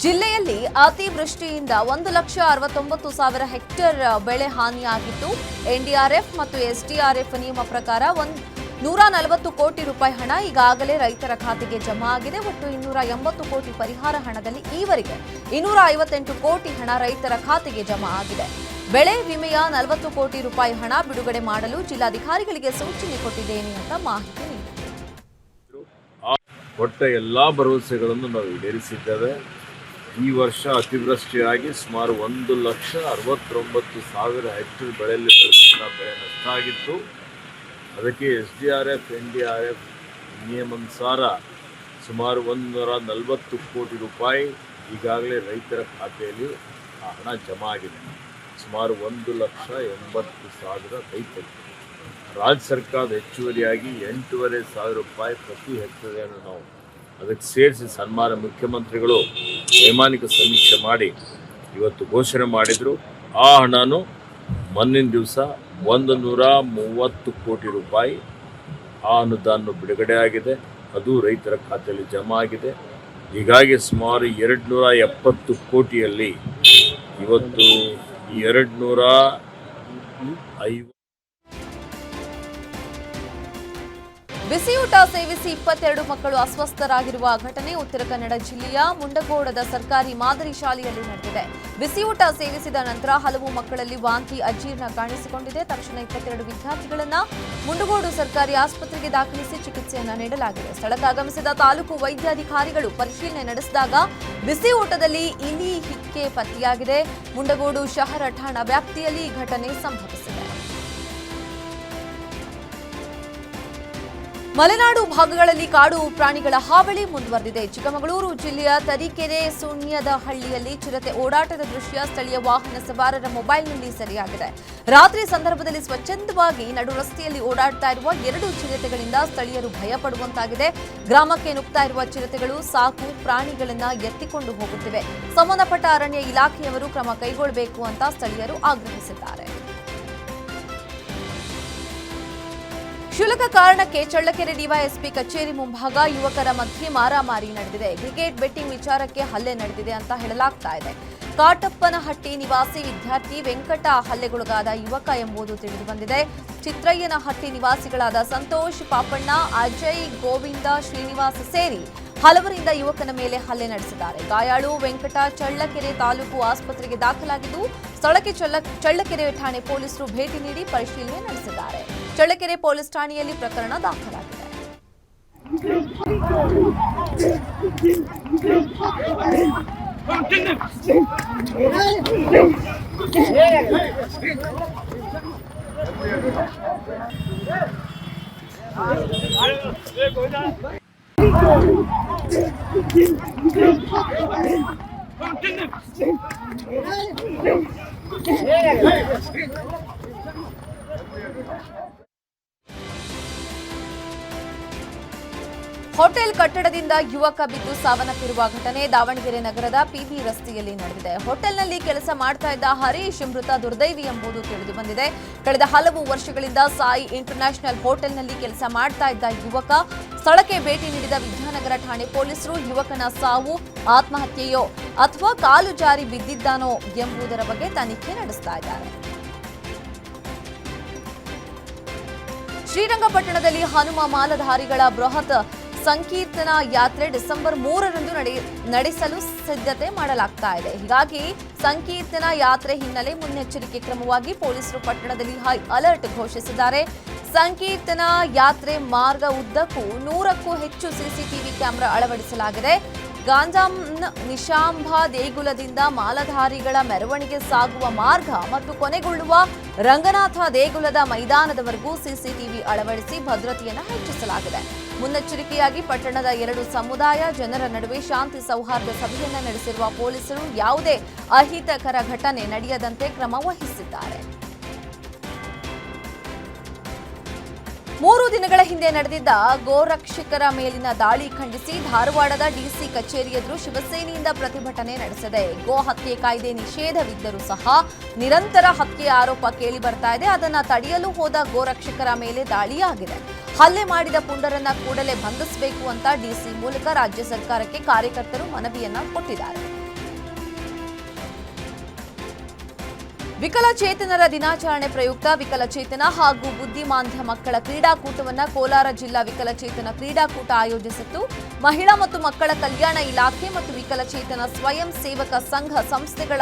Speaker 1: ಜಿಲ್ಲೆಯಲ್ಲಿ ಅತಿವೃಷ್ಟಿಯಿಂದ ಒಂದು ಲಕ್ಷ ಅರವತ್ತೊಂಬತ್ತು ಸಾವಿರ ಹೆಕ್ಟೇರ್ ಬೆಳೆ ಹಾನಿಯಾಗಿತ್ತು. ಎನ್ಡಿಆರ್ಎಫ್ ಮತ್ತು ಎಸ್ಡಿಆರ್ಎಫ್ ನಿಯಮ ಪ್ರಕಾರ ಒಂದು ನೂರ ನಲವತ್ತು ಕೋಟಿ ರೂಪಾಯಿ ಹಣ ಈಗಾಗಲೇ ರೈತರ ಖಾತೆಗೆ ಜಮಾ ಆಗಿದೆ. ಒಟ್ಟು ಇನ್ನೂರ ಎಂಬತ್ತು ಕೋಟಿ ಪರಿಹಾರ ಹಣದಲ್ಲಿ ಈವರೆಗೆ ಇನ್ನೂರ ಐವತ್ತೆಂಟು ಕೋಟಿ ಹಣ ರೈತರ ಖಾತೆಗೆ ಜಮಾ ಆಗಿದೆ. ಬೆಳೆ ವಿಮೆಯ ನಲವತ್ತು ಕೋಟಿ ರೂಪಾಯಿ ಹಣ ಬಿಡುಗಡೆ ಮಾಡಲು ಜಿಲ್ಲಾಧಿಕಾರಿಗಳಿಗೆ ಸೂಚನೆ ಕೊಟ್ಟಿದ್ದೇನೆ ಅಂತ ಮಾಹಿತಿ ನೀಡಿದರು
Speaker 9: ಕೊಟ್ಟ ಎಲ್ಲ ಭರವಸೆಗಳನ್ನು ನಾವು ಈಡೇರಿಸಿದ್ದೇವೆ. ಈ ವರ್ಷ ಅತಿವೃಷ್ಟಿಯಾಗಿ ಸುಮಾರು ಒಂದು ಲಕ್ಷ ಅರವತ್ತೊಂಬತ್ತು ಸಾವಿರ ಹೆಕ್ಟರ್ ಬೆಳೆಯಲ್ಲಿ ಬೆಳೆಸಿದ ಬೆಳೆ ನಷ್ಟ ಆಗಿತ್ತು. ಅದಕ್ಕೆ S D R F, N D R F ನಿಯಮಾನುಸಾರ ಸುಮಾರು ಒಂದೂರ ನಲವತ್ತು ಕೋಟಿ ರೂಪಾಯಿ ಈಗಾಗಲೇ ರೈತರ ಖಾತೆಯಲ್ಲಿ ಆ ಹಣ ಜಮಾ ಆಗಿದೆ. ಸುಮಾರು ಒಂದು ಲಕ್ಷ ಎಂಬತ್ತು ಸಾವಿರ ರೈತರು. ರಾಜ್ಯ ಸರ್ಕಾರದ ಹೆಚ್ಚುವರಿಯಾಗಿ ಎಂಟೂವರೆ ಸಾವಿರ ರೂಪಾಯಿ ಪ್ರತಿ ಹೆಕ್ಟೇರಿಯನ್ನು ನಾವು ಅದಕ್ಕೆ ಸೇರಿಸಿ ಸನ್ಮಾನ ಮುಖ್ಯಮಂತ್ರಿಗಳು ವೈಮಾನಿಕ ಸಮೀಕ್ಷೆ ಮಾಡಿ ಇವತ್ತು ಘೋಷಣೆ ಮಾಡಿದರು. ಆ ಹಣನು ಮೊನ್ನಿನ ದಿವಸ ಒಂದು ನೂರ ಮೂವತ್ತು ಕೋಟಿ ರೂಪಾಯಿ ಆ ಅನುದಾನ ಬಿಡುಗಡೆ ಆಗಿದೆ. ಅದು ರೈತರ ಖಾತೆಯಲ್ಲಿ ಜಮಾ ಆಗಿದೆ. ಹೀಗಾಗಿ ಸುಮಾರು ಎರಡು ನೂರ ಎಪ್ಪತ್ತು ಕೋಟಿಯಲ್ಲಿ ಇವತ್ತು ಎರಡು ನೂರ ಐವ
Speaker 1: ಬಿಸಿಯೂಟ ಸೇವಿಸಿ ಇಪ್ಪತ್ತೆರಡು ಮಕ್ಕಳು ಅಸ್ವಸ್ಥರಾಗಿರುವ ಘಟನೆ ಉತ್ತರ ಕನ್ನಡ ಜಿಲ್ಲೆಯ ಮುಂಡಗೋಡದ ಸರ್ಕಾರಿ ಮಾದರಿ ಶಾಲೆಯಲ್ಲಿ ನಡೆದಿದೆ. ಬಿಸಿಯೂಟ ಸೇವಿಸಿದ ನಂತರ ಹಲವು ಮಕ್ಕಳಲ್ಲಿ ವಾಂತಿ, ಅಜೀರ್ಣ ಕಾಣಿಸಿಕೊಂಡಿದೆ. ತಕ್ಷಣ ಇಪ್ಪತ್ತೆರಡು ವಿದ್ಯಾರ್ಥಿಗಳನ್ನು ಮುಂಡಗೋಡು ಸರ್ಕಾರಿ ಆಸ್ಪತ್ರೆಗೆ ದಾಖಲಿಸಿ ಚಿಕಿತ್ಸೆಯನ್ನು ನೀಡಲಾಗಿದೆ. ಸ್ಥಳಕ್ಕೆ ಆಗಮಿಸಿದ ತಾಲೂಕು ವೈದ್ಯಾಧಿಕಾರಿಗಳು ಪರಿಶೀಲನೆ ನಡೆಸಿದಾಗ ಬಿಸಿ ಊಟದಲ್ಲಿ ಇಲಿ ಹಿಕ್ಕೆ ಪತ್ತೆಯಾಗಿದೆ. ಮುಂಡಗೋಡು ಶಹರ ಠಾಣಾ ವ್ಯಾಪ್ತಿಯಲ್ಲಿ ಈ ಘಟನೆ ಸಂಭವಿಸಿದೆ. ಮಲೆನಾಡು ಭಾಗಗಳಲ್ಲಿ ಕಾಡು ಪ್ರಾಣಿಗಳ ಹಾವಳಿ ಮುಂದುವರೆದಿದೆ. ಚಿಕ್ಕಮಗಳೂರು ಜಿಲ್ಲೆಯ ತರೀಕೆರೆ ಸುಣ್ಯದ ಹಳ್ಳಿಯಲ್ಲಿ ಚಿರತೆ ಓಡಾಟದ ದೃಶ್ಯ ಸ್ಥಳೀಯ ವಾಹನ ಸವಾರರ ಮೊಬೈಲ್ನಲ್ಲಿ ಸೆರೆಯಾಗಿದೆ. ರಾತ್ರಿ ಸಂದರ್ಭದಲ್ಲಿ ಸ್ವಚ್ಛಂದವಾಗಿ ನಡು ರಸ್ತೆಯಲ್ಲಿ ಓಡಾಡ್ತಾ ಇರುವ ಎರಡು ಚಿರತೆಗಳಿಂದ ಸ್ಥಳೀಯರು ಭಯಪಡುವಂತಾಗಿದೆ. ಗ್ರಾಮಕ್ಕೆ ನುಗ್ತಾ ಇರುವ ಚಿರತೆಗಳು ಸಾಕು ಪ್ರಾಣಿಗಳನ್ನ ಎತ್ತಿಕೊಂಡು ಹೋಗುತ್ತಿವೆ. ಸಂಬಂಧಪಟ್ಟ ಅರಣ್ಯ ಇಲಾಖೆಯವರು ಕ್ರಮ ಕೈಗೊಳ್ಳಬೇಕು ಅಂತ ಸ್ಥಳೀಯರು ಆಗ್ರಹಿಸಿದ್ದಾರೆ. ಕ್ಷುಲ್ಲಕ ಕಾರಣಕ್ಕೆ ಚಳ್ಳಕೆರೆ ಡಿವೈಎಸ್ಪಿ ಕಚೇರಿ ಮುಂಭಾಗ ಯುವಕರ ಮಧ್ಯೆ ಮಾರಾಮಾರಿ ನಡೆದಿದೆ. ಕ್ರಿಕೆಟ್ ಬೆಟ್ಟಿಂಗ್ ವಿಚಾರಕ್ಕೆ ಹಲ್ಲೆ ನಡೆದಿದೆ ಅಂತ ಹೇಳಲಾಗ್ತಾ ಇದೆ. ಕಾಟಪ್ಪನಹಟ್ಟಿ ನಿವಾಸಿ ವಿದ್ಯಾರ್ಥಿ ವೆಂಕಟ ಹಲ್ಲೆಗೊಳಗಾದ ಯುವಕ ಎಂಬುದು ತಿಳಿದು ಬಂದಿದೆ ಚಿತ್ರಯ್ಯನಹಟ್ಟಿ ನಿವಾಸಿಗಳಾದ ಸಂತೋಷ್ ಪಾಪಣ್ಣ, ಅಜಯ್ ಗೋವಿಂದ ಶ್ರೀನಿವಾಸ್ ಸೇರಿ ಹಲವರಿಂದ ಯುವಕನ ಮೇಲೆ ಹಲ್ಲೆ ನಡೆಸಿದ್ದಾರೆ. ಗಾಯಾಳು ವೆಂಕಟ ಚಳ್ಳಕೆರೆ ತಾಲೂಕು ಆಸ್ಪತ್ರೆಗೆ ದಾಖಲಾಗಿದ್ದು, ಸ್ಥಳಕ್ಕೆ ಚಳ್ಳ- ಚಳ್ಳಕೆರೆ ಠಾಣೆ ಪೊಲೀಸರು ಭೇಟಿ ನೀಡಿ ಪರಿಶೀಲನೆ ನಡೆಸಿದ್ದಾರೆ. ಚಳ್ಳಕೆರೆ ಪೊಲೀಸ್ ಠಾಣೆಯಲ್ಲಿ ಪ್ರಕರಣ ದಾಖಲಾಗಿದೆ. ಹೋಟೆಲ್ ಕಟ್ಟಡದಿಂದ ಯುವಕ ಬಿದ್ದು ಸಾವನ್ನಪ್ಪಿರುವ ಘಟನೆ ದಾವಣಗೆರೆ ನಗರದ ಪಿಬಿ ರಸ್ತೆಯಲ್ಲಿ ನಡೆದಿದೆ. ಹೋಟೆಲ್ನಲ್ಲಿ ಕೆಲಸ ಮಾಡ್ತಾ ಇದ್ದ ಹರೀಶ್ ಮೃತ ದುರ್ದೈವಿ ಎಂಬುದು ತಿಳಿದು ಬಂದಿದೆ. ಕಳೆದ ಹಲವು ವರ್ಷಗಳಿಂದ ಸಾಯಿ ಇಂಟರ್ನ್ಯಾಷನಲ್ ಹೋಟೆಲ್ನಲ್ಲಿ ಕೆಲಸ ಮಾಡ್ತಾ ಇದ್ದ ಯುವಕ ಸ್ಥಳಕ್ಕೆ ಭೇಟಿ ನೀಡಿದ ವಿದ್ಯಾನಗರ ಠಾಣೆ ಪೊಲೀಸರು, ಯುವಕನ ಸಾವು, ಆತ್ಮಹತ್ಯೆಯೋ ಅಥವಾ ಕಾಲು ಜಾರಿ ಬಿದ್ದಿದ್ದಾನೋ ಎಂಬುದರ ಬಗ್ಗೆ ತನಿಖೆ ನಡೆಸ್ತಾ ಇದ್ದಾರೆ. ಶ್ರೀರಂಗಪಟ್ಟಣದಲ್ಲಿ ಹನುಮ ಮಾಲಧಾರಿಗಳ ಬೃಹತ್ ಸಂಕೀರ್ತನ ಯಾತ್ರೆ ಡಿಸೆಂಬರ್ ಮೂರರಂದು ನಡೆ- ನಡೆಸಲು ಸಿದ್ಧತೆ ಮಾಡಲಾಗ್ತಾ ಇದೆ. ಹೀಗಾಗಿ ಸಂಕೀರ್ತನ ಯಾತ್ರೆ ಹಿನ್ನೆಲೆ ಮುನ್ನೆಚ್ಚರಿಕೆ ಕ್ರಮವಾಗಿ ಪೊಲೀಸರು ಪಟ್ಟಣದಲ್ಲಿ ಹೈ ಅಲರ್ಟ್ ಘೋಷಿಸಿದ್ದಾರೆ. ಸಂಕೀರ್ತನ ಯಾತ್ರೆ ಮಾರ್ಗ ಉದ್ದಕ್ಕೂ ನೂರಕ್ಕೂ ಹೆಚ್ಚು ಸಿಸಿಟಿವಿ ಕ್ಯಾಮೆರಾ ಅಳವಡಿಸಲಾಗಿದೆ. ಗಾಂಜಾಂನ ನಿಶಾಂಭ ದೇಗುಲದಿಂದ ಮಾಲಧಾರಿಗಳ ಮೆರವಣಿಗೆ ಸಾಗುವ ಮಾರ್ಗ ಮತ್ತು ಕೊನೆಗೊಳ್ಳುವ ರಂಗನಾಥ ದೇಗುಲದ ಮೈದಾನದವರೆಗೂ ಸಿಸಿಟಿವಿ ಅಳವಡಿಸಿ ಭದ್ರತೆಯನ್ನು ಹೆಚ್ಚಿಸಲಾಗಿದೆ. ಮುನ್ನೆಚ್ಚರಿಕೆಯಾಗಿ ಪಟ್ಟಣದ ಎರಡು ಸಮುದಾಯ ಜನರ ನಡುವೆ ಶಾಂತಿ ಸೌಹಾರ್ದ ಸಭೆಯನ್ನ ನಡೆಸಿರುವ ಪೊಲೀಸರು ಯಾವುದೇ ಅಹಿತಕರ ಘಟನೆ ನಡೆಯದಂತೆ ಕ್ರಮ ವಹಿಸಿದ್ದಾರೆ. ಮೂರು ದಿನಗಳ ಹಿಂದೆ ನಡೆದಿದ್ದ ಗೋರಕ್ಷಕರ ಮೇಲಿನ ದಾಳಿ ಖಂಡಿಸಿ ಧಾರವಾಡದ ಡಿಸಿ ಕಚೇರಿ ಎದುರು ಶಿವಸೇನೆಯಿಂದ ಪ್ರತಿಭಟನೆ ನಡೆಸಿದೆ ಗೋ ಹತ್ಯೆ ಕಾಯ್ದೆ ನಿಷೇಧವಿದ್ದರೂ ಸಹ ನಿರಂತರ ಹತ್ಯೆ ಆರೋಪ ಕೇಳಿ ಬರ್ತಾ ಇದೆ. ಅದನ್ನು ತಡೆಯಲು ಹೋದ ಗೋರಕ್ಷಕರ ಮೇಲೆ ದಾಳಿಯಾಗಿದೆ. ಹಲ್ಲೆ ಮಾಡಿದ ಪುಂಡರನ್ನ ಕೂಡಲೇ ಬಂಧಿಸಬೇಕು ಅಂತ ಡಿಸಿ ಮೂಲಕ ರಾಜ್ಯ ಸರ್ಕಾರಕ್ಕೆ ಕಾರ್ಯಕರ್ತರು ಮನವಿಯನ್ನ ಕೊಟ್ಟಿದ್ದಾರೆ. ವಿಕಲಚೇತನರ ದಿನಾಚರಣೆ ಪ್ರಯುಕ್ತ ವಿಕಲಚೇತನ ಹಾಗೂ ಬುದ್ಧಿಮಾಂದ್ಯ ಮಕ್ಕಳ ಕ್ರೀಡಾಕೂಟವನ್ನ ಕೋಲಾರ ಜಿಲ್ಲಾ ವಿಕಲಚೇತನ ಕ್ರೀಡಾಕೂಟ ಆಯೋಜಿಸಿತ್ತು. ಮಹಿಳಾ ಮತ್ತು ಮಕ್ಕಳ ಕಲ್ಯಾಣ ಇಲಾಖೆ ಮತ್ತು ವಿಕಲಚೇತನ ಸ್ವಯಂ ಸೇವಕ ಸಂಘ ಸಂಸ್ಥೆಗಳ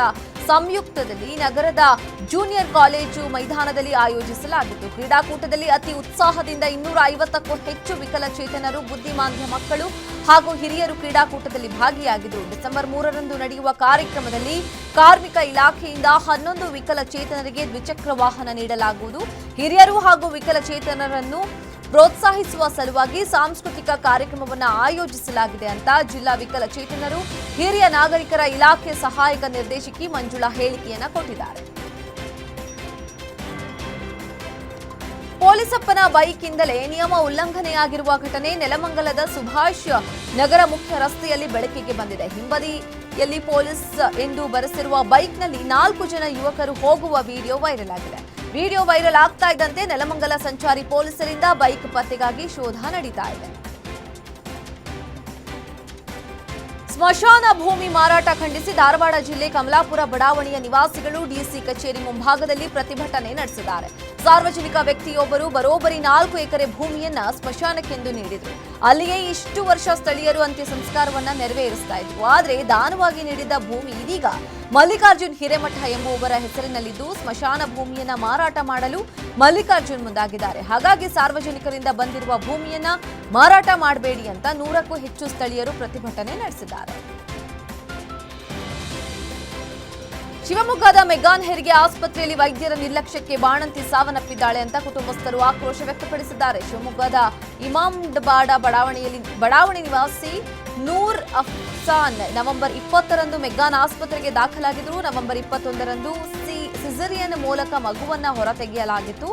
Speaker 1: ಸಂಯುಕ್ತದಲ್ಲಿ ನಗರದ ಜೂನಿಯರ್ ಕಾಲೇಜು ಮೈದಾನದಲ್ಲಿ ಆಯೋಜಿಸಲಾಗಿತ್ತು ಕ್ರೀಡಾಕೂಟದಲ್ಲಿ ಅತಿ ಉತ್ಸಾಹದಿಂದ ಇನ್ನೂರ ಐವತ್ತಕ್ಕೂ ಹೆಚ್ಚು ವಿಕಲಚೇತನರು, ಬುದ್ಧಿಮಾಂದ್ಯ ಮಕ್ಕಳು ಹಾಗೂ ಹಿರಿಯರು ಕ್ರೀಡಾಕೂಟದಲ್ಲಿ ಭಾಗಿಯಾಗಿದ್ದರು. ಡಿಸೆಂಬರ್ ಮೂರರಂದು ನಡೆಯುವ ಕಾರ್ಯಕ್ರಮದಲ್ಲಿ ಕಾರ್ಮಿಕ ಇಲಾಖೆಯಿಂದ ಹನ್ನೊಂದು ವಿಕಲಚೇತನರಿಗೆ ದ್ವಿಚಕ್ರ ವಾಹನ ನೀಡಲಾಗುವುದು. ಹಿರಿಯರು ಹಾಗೂ ವಿಕಲಚೇತನರನ್ನು ಪ್ರೋತ್ಸಾಹಿಸುವ ಸಲುವಾಗಿ ಸಾಂಸ್ಕೃತಿಕ ಕಾರ್ಯಕ್ರಮವನ್ನು ಆಯೋಜಿಸಲಾಗಿದೆ ಅಂತ ಜಿಲ್ಲಾ ವಿಕಲಚೇತನರು, ಹಿರಿಯ ನಾಗರಿಕರ ಇಲಾಖೆ ಸಹಾಯಕ ನಿರ್ದೇಶಕಿ ಮಂಜುಳಾ ಹೇಳಿಕೆಯನ್ನು ಕೊಟ್ಟಿದ್ದಾರೆ. ಪೊಲೀಸಪ್ಪನ ಬೈಕ್ನಿಂದಲೇ ನಿಯಮ ಉಲ್ಲಂಘನೆಯಾಗಿರುವ ಘಟನೆ ನೆಲಮಂಗಲದ ಸುಭಾಷ್ ನಗರ ಮುಖ್ಯ ರಸ್ತೆಯಲ್ಲಿ ಬೆಳಕಿಗೆ ಬಂದಿದೆ. ಹಿಂಬದಿಯಲ್ಲಿ ಪೊಲೀಸ್ ಎಂದು ಬರೆಸಿರುವ ಬೈಕ್ನಲ್ಲಿ ನಾಲ್ಕು ಜನ ಯುವಕರು ಹೋಗುವ ವಿಡಿಯೋ ವೈರಲ್ ಆಗಿದೆ. ವಿಡಿಯೋ ವೈರಲ್ ಆಗ್ತಾ ಇದ್ದಂತೆ ನೆಲಮಂಗಲ ಸಂಚಾರಿ ಪೊಲೀಸರಿಂದ ಬೈಕ್ ಪತ್ತೆಗಾಗಿ ಶೋಧ ನಡೀತಾ ಇದೆ. ಸ್ಮಶಾನ ಭೂಮಿ ಮಾರಾಟ ಖಂಡಿಸಿ ಧಾರವಾಡ ಜಿಲ್ಲೆ ಕಮಲಾಪುರ ಬಡಾವಣೆಯ ನಿವಾಸಿಗಳು ಡಿಸಿ ಕಚೇರಿ ಮುಂಭಾಗದಲ್ಲಿ ಪ್ರತಿಭಟನೆ ನಡೆಸಿದ್ದಾರೆ. ಸಾರ್ವಜನಿಕ ವ್ಯಕ್ತಿಯೊಬ್ಬರು ಬರೋಬ್ಬರಿ ನಾಲ್ಕು ಎಕರೆ ಭೂಮಿಯನ್ನ ಸ್ಮಶಾನಕ್ಕೆಂದು ನೀಡಿದರು. ಅಲ್ಲಿಯೇ ಇಷ್ಟು ವರ್ಷ ಸ್ಥಳೀಯರು ಅಂತ್ಯ ಸಂಸ್ಕಾರವನ್ನ ನೆರವೇರಿಸ್ತಾ ಇದ್ರು. ಆದರೆ ದಾನವಾಗಿ ನೀಡಿದ್ದ ಭೂಮಿ ಇದೀಗ ಮಲ್ಲಿಕಾರ್ಜುನ್ ಹಿರೇಮಠ ಎಂಬುವವರ ಹೆಸರಿನಲ್ಲಿದ್ದು ಸ್ಮಶಾನ ಭೂಮಿಯನ್ನ ಮಾರಾಟ ಮಾಡಲು ಮಲ್ಲಿಕಾರ್ಜುನ್ ಮುಂದಾಗಿದ್ದಾರೆ. ಹಾಗಾಗಿ ಸಾರ್ವಜನಿಕರಿಂದ ಬಂದಿರುವ ಭೂಮಿಯನ್ನ ಮಾರಾಟ ಮಾಡಬೇಡಿ ಅಂತ ನೂರಕ್ಕೂ ಹೆಚ್ಚು ಸ್ಥಳೀಯರು ಪ್ರತಿಭಟನೆ ನಡೆಸಿದ್ದಾರೆ. ಶಿವಮೊಗ್ಗದ ಮೆಗಾನ್ ಹೆರಿಗೆ ಆಸ್ಪತ್ರೆಯಲ್ಲಿ ವೈದ್ಯರ ನಿರ್ಲಕ್ಷ್ಯಕ್ಕೆ ಬಾಣಂತಿ ಸಾವನ್ನಪ್ಪಿದ್ದಾಳೆ ಅಂತ ಕುಟುಂಬಸ್ಥರು ಆಕ್ರೋಶ ವ್ಯಕ್ತಪಡಿಸಿದ್ದಾರೆ. ಶಿವಮೊಗ್ಗದ ಇಮಾಮ್ಡಬಾಡ ಬಡಾವಣೆಯಲ್ಲಿ ಬಡಾವಣೆ ನಿವಾಸಿ ನೂರ್ ಅಫ್ಸಾನ್ ನವೆಂಬರ್ ಇಪ್ಪತ್ತರಂದು ಮೆಗ್ಗಾನ್ ಆಸ್ಪತ್ರೆಗೆ ದಾಖಲಾಗಿದ್ದರು. ನವೆಂಬರ್ ಇಪ್ಪತ್ತೊಂದರಂದು ಸಿ ಸಿಸರಿಯನ್ ಮೂಲಕ ಮಗುವನ್ನ ಹೊರತೆಗೆಯಲಾಗಿತ್ತು.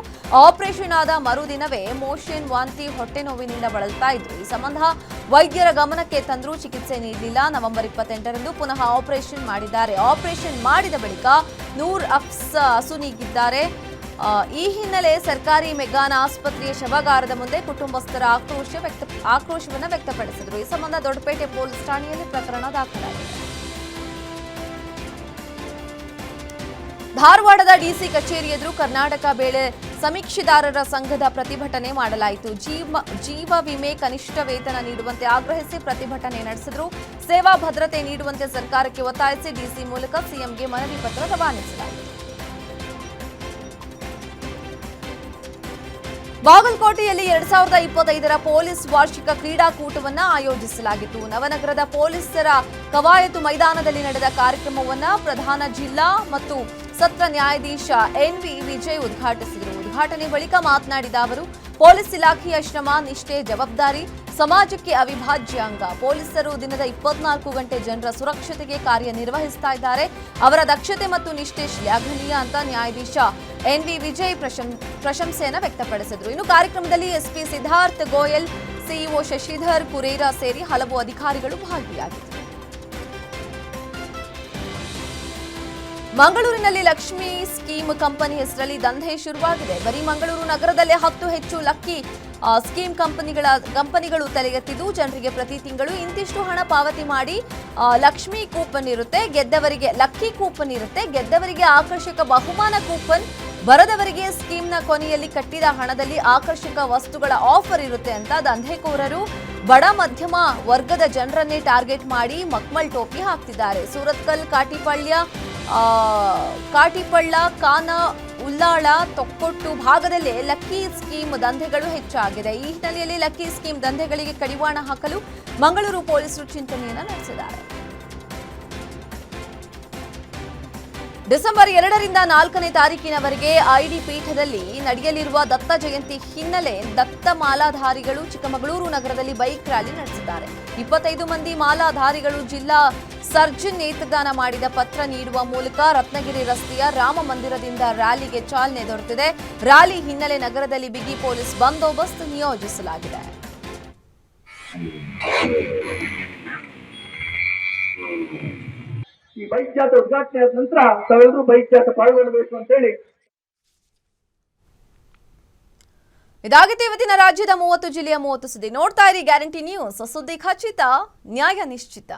Speaker 1: ಆಪರೇಷನ್ ಆದ ಮರುದಿನವೇ ಮೋಷನ್ ವಾಂತಿ ಹೊಟ್ಟೆ ನೋವಿನಿಂದ ಬಳಲ್ತಾ ಇದ್ರು. ಈ ಸಂಬಂಧ ವೈದ್ಯರ ಗಮನಕ್ಕೆ ತಂದರೂ ಚಿಕಿತ್ಸೆ ನೀಡಲಿಲ್ಲ. ನವೆಂಬರ್ ಇಪ್ಪತ್ತೆಂಟರಂದು ಪುನಃ ಆಪರೇಷನ್ ಮಾಡಿದ್ದಾರೆ. ಆಪರೇಷನ್ ಮಾಡಿದ ಬಳಿಕ ನೂರ್ ಅಫ್ಸ್ ಅಸುನೀಗಿದ್ದಾರೆ ಈ ಹಿನ್ನೆಲೆ ಸರ್ಕಾರಿ ಮೆಗಾನ್ ಆಸ್ಪತ್ರೆಯ ಶವಗಾರದ ಮುಂದೆ ಕುಟುಂಬಸ್ಥರ ಆಕ್ರೋಶ ವ್ಯಕ್ತ ಆಕ್ರೋಶವನ್ನು ವ್ಯಕ್ತಪಡಿಸಿದರು. ಈ ಸಂಬಂಧ ದೊಡ್ಡಪೇಟೆ ಪೊಲೀಸ್ ಠಾಣೆಯಲ್ಲಿ ಪ್ರಕರಣ ದಾಖಲಾಗಿದೆ. ಧಾರವಾಡದ ಡಿಸಿ ಕಚೇರಿ ಎದುರು ಕರ್ನಾಟಕ ಬೇಳೆ ಸಮೀಕ್ಷೆದಾರರ ಸಂಘದ ಪ್ರತಿಭಟನೆ ಮಾಡಲಾಯಿತು. ಜೀವ ಜೀವ ವಿಮೆ ಕನಿಷ್ಠ ವೇತನ ನೀಡುವಂತೆ ಆಗ್ರಹಿಸಿ ಪ್ರತಿಭಟನೆ ನಡೆಸಿದರು. ಸೇವಾ ಭದ್ರತೆ ನೀಡುವಂತೆ ಸರ್ಕಾರಕ್ಕೆ ಒತ್ತಾಯಿಸಿ ಡಿಸಿ ಮೂಲಕ ಸಿಎಂಗೆ ಮನವಿ ಪತ್ರ ರವಾನಿಸಲಾಯಿತು. ಬಾಗಲಕೋಟೆಯಲ್ಲಿ ಎರಡ್ ಸಾವಿರದ ಇಪ್ಪತ್ತೈದರ ಪೊಲೀಸ್ ವಾರ್ಷಿಕ ಕ್ರೀಡಾಕೂಟವನ್ನು ಆಯೋಜಿಸಲಾಗಿತ್ತು. ನವನಗರದ ಪೊಲೀಸರ ಕವಾಯತು ಮೈದಾನದಲ್ಲಿ ನಡೆದ ಕಾರ್ಯಕ್ರಮವನ್ನು ಪ್ರಧಾನ ಜಿಲ್ಲಾ ಮತ್ತು ಸತ್ರ ನ್ಯಾಯಾಧೀಶ ಎನ್ವಿ ವಿಜಯ್ ಉದ್ಘಾಟಿಸಿದರು. ಉದ್ಘಾಟನೆ ಬಳಿಕ ಮಾತನಾಡಿದ ಅವರು, ಪೊಲೀಸ್ ಇಲಾಖೆಯ ಶ್ರಮ, ನಿಷ್ಠೆ, ಜವಾಬ್ದಾರಿ ಸಮಾಜಕ್ಕೆ ಅವಿಭಾಜ್ಯ ಅಂಗ. ಪೊಲೀಸರು ದಿನದ ಇಪ್ಪತ್ನಾಲ್ಕು ಗಂಟೆ ಜನರ ಸುರಕ್ಷತೆಗೆ ಕಾರ್ಯನಿರ್ವಹಿಸ್ತಾ ಇದ್ದಾರೆ. ಅವರ ದಕ್ಷತೆ ಮತ್ತು ನಿಷ್ಠೆ ಶ್ಲಾಘನೀಯ ಅಂತ ನ್ಯಾಯಾಧೀಶ ಎನ್ ವಿ ವಿಜಯ್ ಪ್ರಶಂ, ಪ್ರಶಂಸೆಯನ್ನು ವ್ಯಕ್ತಪಡಿಸಿದರು. ಇನ್ನು ಕಾರ್ಯಕ್ರಮದಲ್ಲಿ ಎಸ್ಪಿ ಸಿದ್ಧಾರ್ಥ್ ಗೋಯಲ್ ಸಿಇಒ ಶಶಿಧರ್, ಕುರೇರಾ ಸೇರಿ ಹಲವು ಅಧಿಕಾರಿಗಳು ಭಾಗಿಯಾಗಿದ್ದರು. ಮಂಗಳೂರಿನಲ್ಲಿ ಲಕ್ಷ್ಮಿ ಸ್ಕೀಮ್ ಕಂಪನಿ ಹೆಸರಲ್ಲಿ ದಂಧೆ ಶುರುವಾಗಿದೆ. ಬರೀ ಮಂಗಳೂರು ನಗರದಲ್ಲೇ ಹತ್ತು ಹೆಚ್ಚು ಲಕ್ಕಿ ಸ್ಕೀಮ್ ಕಂಪನಿಗಳ, ಕಂಪನಿಗಳು ತಲೆಗೆತ್ತಿದ್ದು ಜನರಿಗೆ ಪ್ರತಿ ತಿಂಗಳು ಇಂತಿಷ್ಟು ಹಣ ಪಾವತಿ ಮಾಡಿ ಲಕ್ಷ್ಮಿ ಕೂಪನ್ ಇರುತ್ತೆ, ಗೆದ್ದವರಿಗೆ, ಲಕ್ಕಿ ಕೂಪನ್ ಇರುತ್ತೆ, ಗೆದ್ದವರಿಗೆ ಆಕರ್ಷಕ ಬಹುಮಾನ ಕೂಪನ್, ಬರದವರಿಗೆ ಸ್ಕೀಮ್ನ ಕೊನೆಯಲ್ಲಿ ಕಟ್ಟಿದ ಹಣದಲ್ಲಿ ಆಕರ್ಷಕ ವಸ್ತುಗಳ ಆಫರ್ ಇರುತ್ತೆ ಅಂತ ದಂಧೆಕೋರರು ಬಡ ಮಧ್ಯಮ ವರ್ಗದ ಜನರನ್ನೇ ಟಾರ್ಗೆಟ್ ಮಾಡಿ ಮಕ್ಮಲ್ ಟೋಪಿ ಹಾಕ್ತಿದ್ದಾರೆ. ಸೂರತ್ಕಲ್, ಕಾಟಿಪಳ್ಯ ಕಾಟಿಪಳ್ಳ, ಕಾನ, ಉಲ್ಲಾಳ, ತೊಕ್ಕೊಟ್ಟು ಭಾಗದಲ್ಲೇ ಲಕ್ಕಿ ಸ್ಕೀಮ್ ದಂಧೆಗಳು ಹೆಚ್ಚಾಗಿದೆ. ಈ ಹಿನ್ನೆಲೆಯಲ್ಲಿ ಲಕ್ಕಿ ಸ್ಕೀಮ್ ದಂಧೆಗಳಿಗೆ ಕಡಿವಾಣ ಹಾಕಲು ಮಂಗಳೂರು ಪೊಲೀಸರು ಚಿಂತನೆಯನ್ನು ನಡೆಸಿದ್ದಾರೆ. ಡಿಸೆಂಬರ್ ಎರಡರಿಂದ ನಾಲ್ಕನೇ ತಾರೀಕಿನವರೆಗೆ ಐಡಿ ಪೀಠದಲ್ಲಿ ನಡೆಯಲಿರುವ ದತ್ತ ಜಯಂತಿ ಹಿನ್ನೆಲೆ ದತ್ತ ಮಾಲಾಧಾರಿಗಳು ಚಿಕ್ಕಮಗಳೂರು ನಗರದಲ್ಲಿ ಬೈಕ್ ರ್ಯಾಲಿ ನಡೆಸಿದ್ದಾರೆ. ಇಪ್ಪತ್ತೈದು ಮಂದಿ ಮಾಲಾಧಾರಿಗಳು ಜಿಲ್ಲಾ ಸರ್ಜನ್ ನೇತೃದಾನ ಮಾಡಿದ ಪತ್ರ ನೀಡುವ ಮೂಲಕ ರತ್ನಗಿರಿ ರಸ್ತೆಯ ರಾಮ ಮಂದಿರದಿಂದ ರ್ಯಾಲಿಗೆ ಚಾಲನೆ ದೊರೆತಿದೆ. ರ್ಯಾಲಿ ಹಿನ್ನೆಲೆ ನಗರದಲ್ಲಿ ಬಿಗಿ ಪೊಲೀಸ್ ಬಂದೋಬಸ್ತ್ ನಿಯೋಜಿಸಲಾಗಿದೆ.
Speaker 3: ಈ ಬೈಕ್ ಜಾತ ಉದ್ಘಾಟನೆ ಆದ ನಂತರ ತಾವೆಲ್ಲರೂ ಬೈಕ್ ಜಾತ ಪಾಲ್ಗೊಳ್ಳಬೇಕು ಅಂತೇಳಿ.
Speaker 1: ಇದಾಗಿತ್ತು ಇವತ್ತಿನ ರಾಜ್ಯದ ಮೂವತ್ತು ಜಿಲ್ಲೆಯ ಮೂವತ್ತು ಸುದ್ದಿ. ನೋಡ್ತಾ ಇರಿ ಗ್ಯಾರಂಟಿ ನ್ಯೂಸ್. ಸುದ್ದಿ ಖಚಿತ, ನ್ಯಾಯ ನಿಶ್ಚಿತ.